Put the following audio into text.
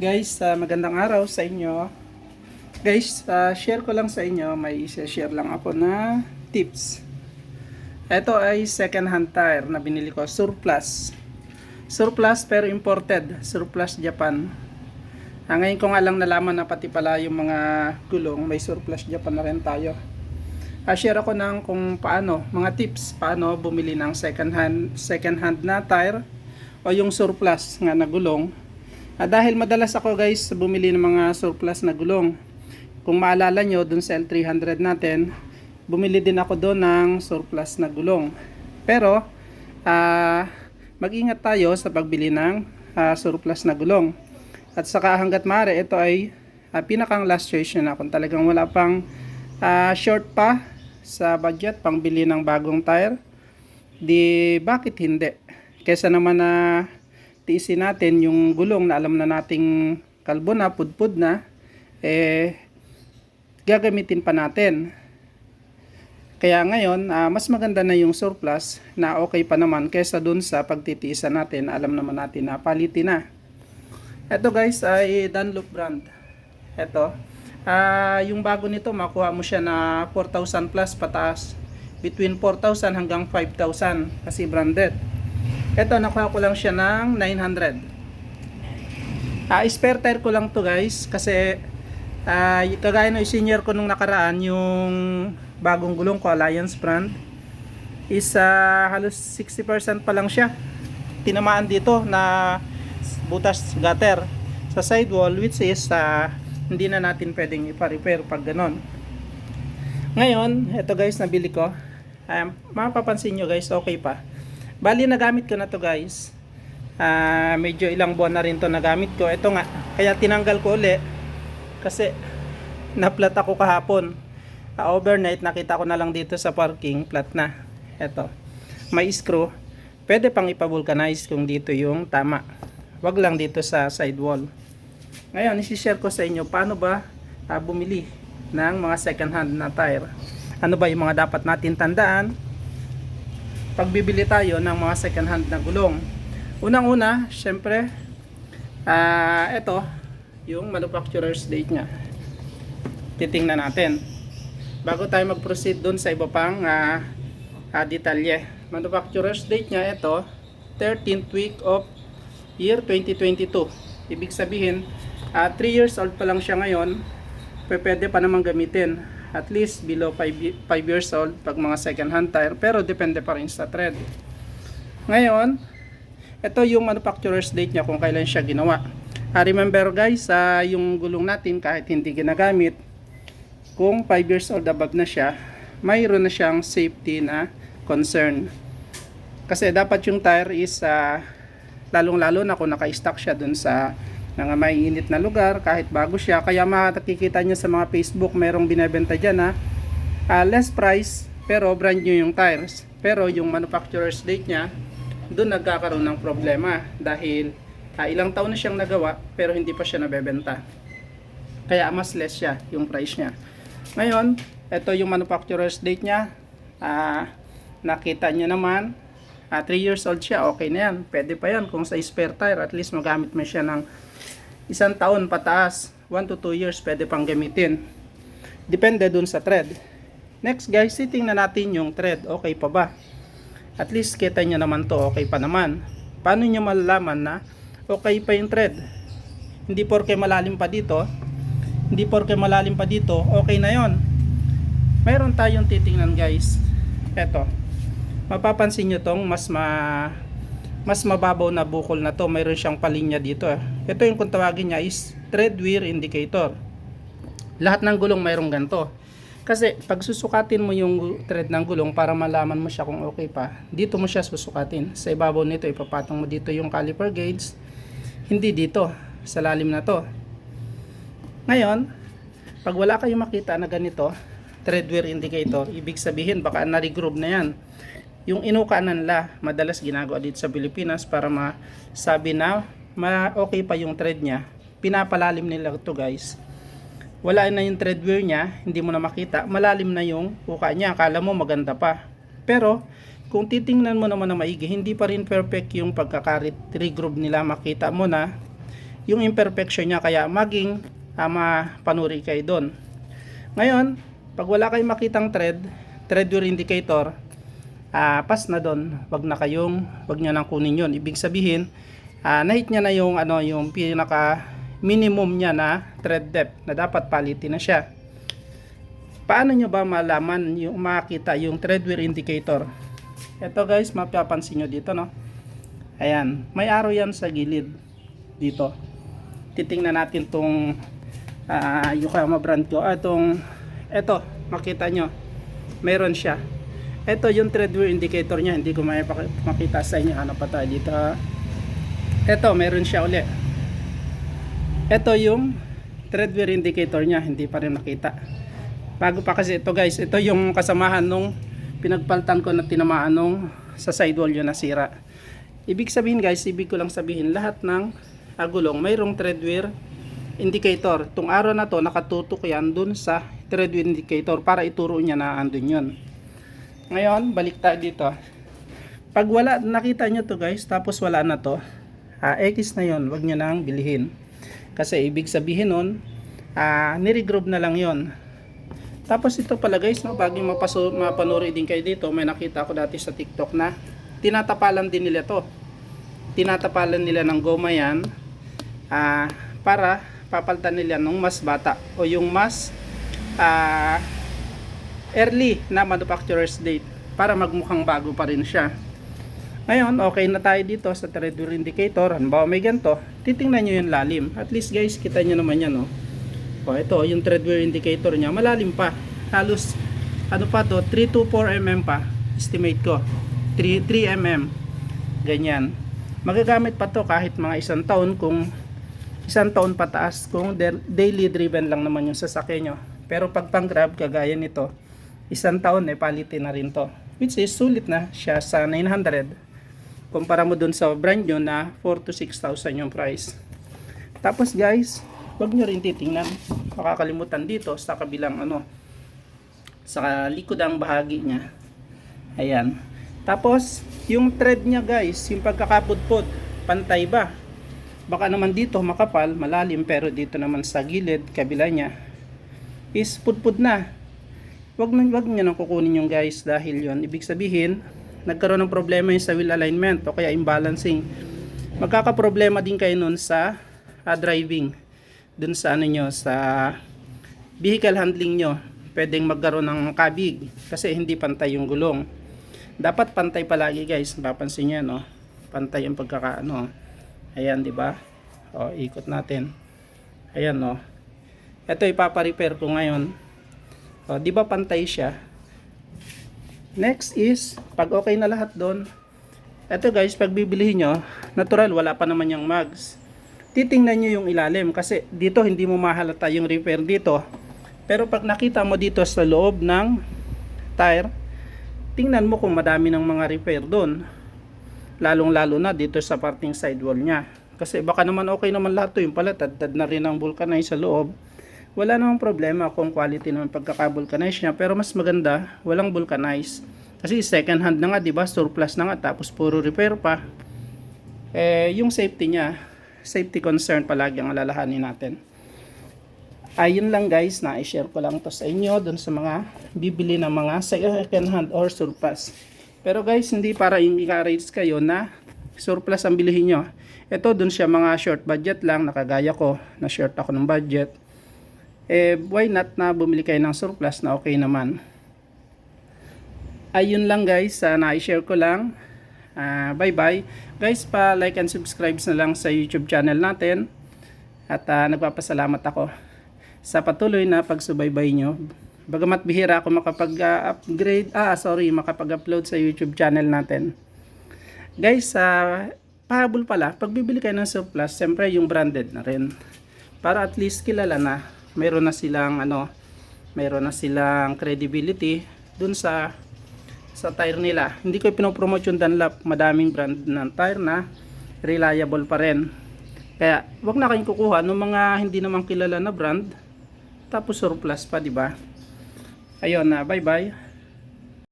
Guys, ah, magandang araw sa inyo. Guys, ah, share ko lang sa inyo, may isa-share lang ako na tips. Ito ay second hand tire na binili ko, surplus. Surplus pero imported, surplus Japan. Ah, ngayon ko nga lang nalaman na pati pala yung mga gulong, may surplus Japan na rin tayo. Ah, share ako ng kung paano, mga tips, paano bumili ng second hand, second hand na tire o yung surplus nga na gulong Ah, dahil madalas ako guys bumili ng mga surplus na gulong. Kung maalala nyo dun sa L300 natin, bumili din ako doon ng surplus na gulong. Pero, ah, mag-ingat tayo sa pagbili ng ah, surplus na gulong. At saka hanggat maaari, ito ay ah, pinakang last choice na kung talagang wala pang ah, short pa sa budget pang bili ng bagong tire. Di bakit hindi? Kesa naman na tiisin natin yung gulong na alam na nating kalbo na, pudpud na, eh, gagamitin pa natin. Kaya ngayon, ah, mas maganda na yung surplus na okay pa naman kesa dun sa pagtitiisan natin, alam naman natin na palitin na. Ito guys ay Dunlop brand. Ito. Ah, yung bago nito, makuha mo siya na 4,000 plus pataas. Between 4,000 hanggang 5,000 kasi branded. Ito, nakuha ko lang siya ng 900. Ah, spare tire ko lang to guys kasi y- kagaya ng senior ko nung nakaraan yung bagong gulong ko Alliance brand is ah, halos 60% pa lang siya. Tinamaan dito na butas gutter sa sidewall which is ah, hindi na natin pwedeng ipa-repair pag ganon. Ngayon, ito guys nabili ko. Um, mapapansin nyo guys, okay pa. Bali nagamit ko na to guys. Ah, medyo ilang buwan na rin to nagamit ko. Ito nga, kaya tinanggal ko uli kasi naplat ako kahapon. Ah, overnight nakita ko na lang dito sa parking, flat na. Ito. May screw. Pwede pang ipavulcanize kung dito yung tama. Wag lang dito sa sidewall. Ngayon, isi-share ko sa inyo paano ba ah, bumili ng mga second hand na tire. Ano ba yung mga dapat natin tandaan pagbibili tayo ng mga second hand na gulong. Unang-una, syempre, ah ito, yung manufacturer's date niya. Titingnan natin. Bago tayo mag-proceed dun sa iba pang ah, ah, detalye. Manufacturer's date niya, ito, 13th week of year 2022. Ibig sabihin, 3 years old pa lang siya ngayon, pwede pa naman gamitin. At least below 5 years old pag mga second hand tire, pero depende pa rin sa tread. Ngayon, ito yung manufacturer's date niya kung kailan siya ginawa. Ah, remember guys, ah, yung gulong natin kahit hindi ginagamit, kung 5 years old above na siya, mayroon na siyang safety na concern. Kasi dapat yung tire is ah, lalong-lalo na kung naka-stock siya dun sa mga mainit na lugar kahit bago siya. Kaya makikita niyo sa mga Facebook merong binebenta diyan na ah, less price pero brand new yung tires. Pero yung manufacturer's date niya doon nagkakaroon ng problema dahil ah, ilang taon na siyang nagawa pero hindi pa siya nabebenta. Kaya mas less siya yung price niya. Ngayon ito yung manufacturer's date niya. Ah, nakita niyo naman 3 years old siya okay na yan. Pwede pa yan. Kung sa spare tire at least magamit mo siya ng isang taon pataas. 1 to 2 years pwede pang gamitin. Depende dun sa thread. Next guys titingnan natin yung thread. Okay pa ba? At least kita nyo naman to. Okay pa naman. Paano nyo malalaman na okay pa yung thread? Hindi porke malalim pa dito. Hindi porke malalim pa dito okay na yon. Mayroon tayong titingnan guys. Eto mapapansin nyo tong mas ma mas mababaw na bukol na to. Mayroon siyang palinya dito eh. ito yung kung tawagin niya is tread wear indicator. Lahat ng gulong mayroong ganito. Kasi pag susukatin mo yung thread ng gulong para malaman mo siya kung okay pa dito mo siya susukatin. Sa ibabaw nito ipapatong mo dito yung caliper gauge. Hindi dito sa lalim na to. Ngayon pag wala kayong makita na ganito thread wear indicator ibig sabihin baka na-regroove na yan yung inukanan nila madalas ginagawa dito sa Pilipinas para masabi na ma okay pa yung thread niya. Pinapalalim nila to guys. Wala na yung thread wear niya hindi mo na makita. Malalim na yung uka niya akala mo maganda pa. Pero kung titingnan mo naman na maigi hindi pa rin perfect yung pagkakarit regroove nila makita mo na yung imperfection niya. Kaya maging uh, mapanuri kayo doon. Ngayon, pag wala kayong makitang thread, thread wear indicator, ah pas na doon. Wag na kayong, wag niya nang kunin yon. Ibig sabihin, ah na-hit niya na yung ano, yung pinaka minimum niya na thread depth na dapat palitin na siya. Paano nyo ba malaman yung makita yung thread wear indicator? Ito guys, mapapansin nyo dito no. Ayan, may arrow yan sa gilid dito. Titingnan natin tong uh, Yokohama brand ko. Ah, tong ito, makita nyo. Meron siya. Ito yung thread wear indicator niya. Hindi ko may makita sa inyo. Ano pa tayo dito? Ito, meron siya uli. Ito yung thread wear indicator niya. Hindi pa rin nakita. Bago pa kasi ito guys. Ito yung kasamahan nung pinagpaltan ko na tinamaan nung sa sidewall yun nasira. Ibig sabihin guys, ibig ko lang sabihin lahat ng agulong mayroong thread wear indicator. Tung araw na to nakatutok yan dun sa thread wear indicator para ituro niya na andun yun. Ngayon, balik tayo dito. Pag wala, nakita nyo to guys, tapos wala na to, ah, X na yon wag nyo nang bilihin. Kasi ibig sabihin nun, ah, niregroove na lang yon tapos ito pala guys, no, bago mapaso, mapanuri din kayo dito, may nakita ko dati sa TikTok na tinatapalan din nila to. Tinatapalan nila ng goma yan ah, para papalitan nila ng mas bata o yung mas ah, early na manufacturer's date para magmukhang bago pa rin siya. Ngayon, okay na tayo dito sa thread wear indicator. Halimbawa may ganito, titingnan nyo yung lalim. At least guys, kita nyo naman yan. No? O, ito, yung thread wear indicator niya, malalim pa. Halos, ano pa to, 3 to 4 mm pa. Estimate ko. 3, 3 mm. Ganyan. Magagamit pa to kahit mga isang taon kung isang taon pataas kung daily driven lang naman yung sasakyan nyo. Pero pag pang grab, kagaya nito, isang taon eh, palitin na rin to. Which is, sulit na siya sa 900. Kumpara mo dun sa brand nyo na 4 to 6,000 yung price. Tapos guys, wag nyo rin titingnan makakalimutan dito sa kabilang ano sa likod ang bahagi niya ayan tapos yung thread niya guys yung pagkakapudpod pantay ba baka naman dito makapal malalim pero dito naman sa gilid kabila niya is pudpud na wag wag niyo nang kukunin yung guys dahil yon ibig sabihin nagkaroon ng problema yung sa wheel alignment o kaya imbalancing magkakaproblema din kayo nun sa uh, driving dun sa ano nyo, sa vehicle handling nyo, pwedeng magkaroon ng kabig kasi hindi pantay yung gulong. Dapat pantay palagi guys, mapapansin nyo, no? Pantay yung pagkakaano. Ayan, di ba? O, ikot natin. Ayan, no? Ito ipapa-repair ko ngayon. O, di ba pantay siya? Next is, pag okay na lahat doon, ito guys, pag bibilihin nyo, natural, wala pa naman yung mags titingnan nyo yung ilalim kasi dito hindi mo mahalata yung repair dito. Pero pag nakita mo dito sa loob ng tire tingnan mo kung madami ng mga repair doon. Lalong lalo na dito sa parting sidewall nya kasi baka naman okay naman lahat to yung pala tad, tad na rin ang vulcanize sa loob wala namang problema kung quality naman pagkaka-vulcanize niya pero mas maganda walang vulcanize kasi second hand na nga 'di ba surplus na nga tapos puro repair pa eh yung safety niya safety concern palagi ang alalahanin natin. Ayun lang guys, na i-share ko lang to sa inyo dun sa mga bibili ng mga second hand or surplus. Pero guys, hindi para i-encourage kayo na surplus ang bilihin nyo. Ito dun siya mga short budget lang, nakagaya ko, na short ako ng budget. Eh, why not na bumili kayo ng surplus na okay naman. Ayun lang guys, uh, na-share ko lang. Uh, bye bye. Guys, pa like and subscribe na lang sa YouTube channel natin. At uh, nagpapasalamat ako sa patuloy na pagsubaybay nyo. Bagamat bihira ako makapag-upgrade, ah sorry, makapag-upload sa YouTube channel natin. Guys, uh, pahabol pala, pag bibili kayo ng surplus, siyempre yung branded na rin. Para at least kilala na, mayroon na silang ano, mayroon na silang credibility dun sa sa tire nila. Hindi ko pinopromote yung Dunlop. Madaming brand ng tire na reliable pa rin. Kaya, wag na kayong kukuha ng mga hindi naman kilala na brand. Tapos surplus pa, di ba? Ayun na, bye-bye.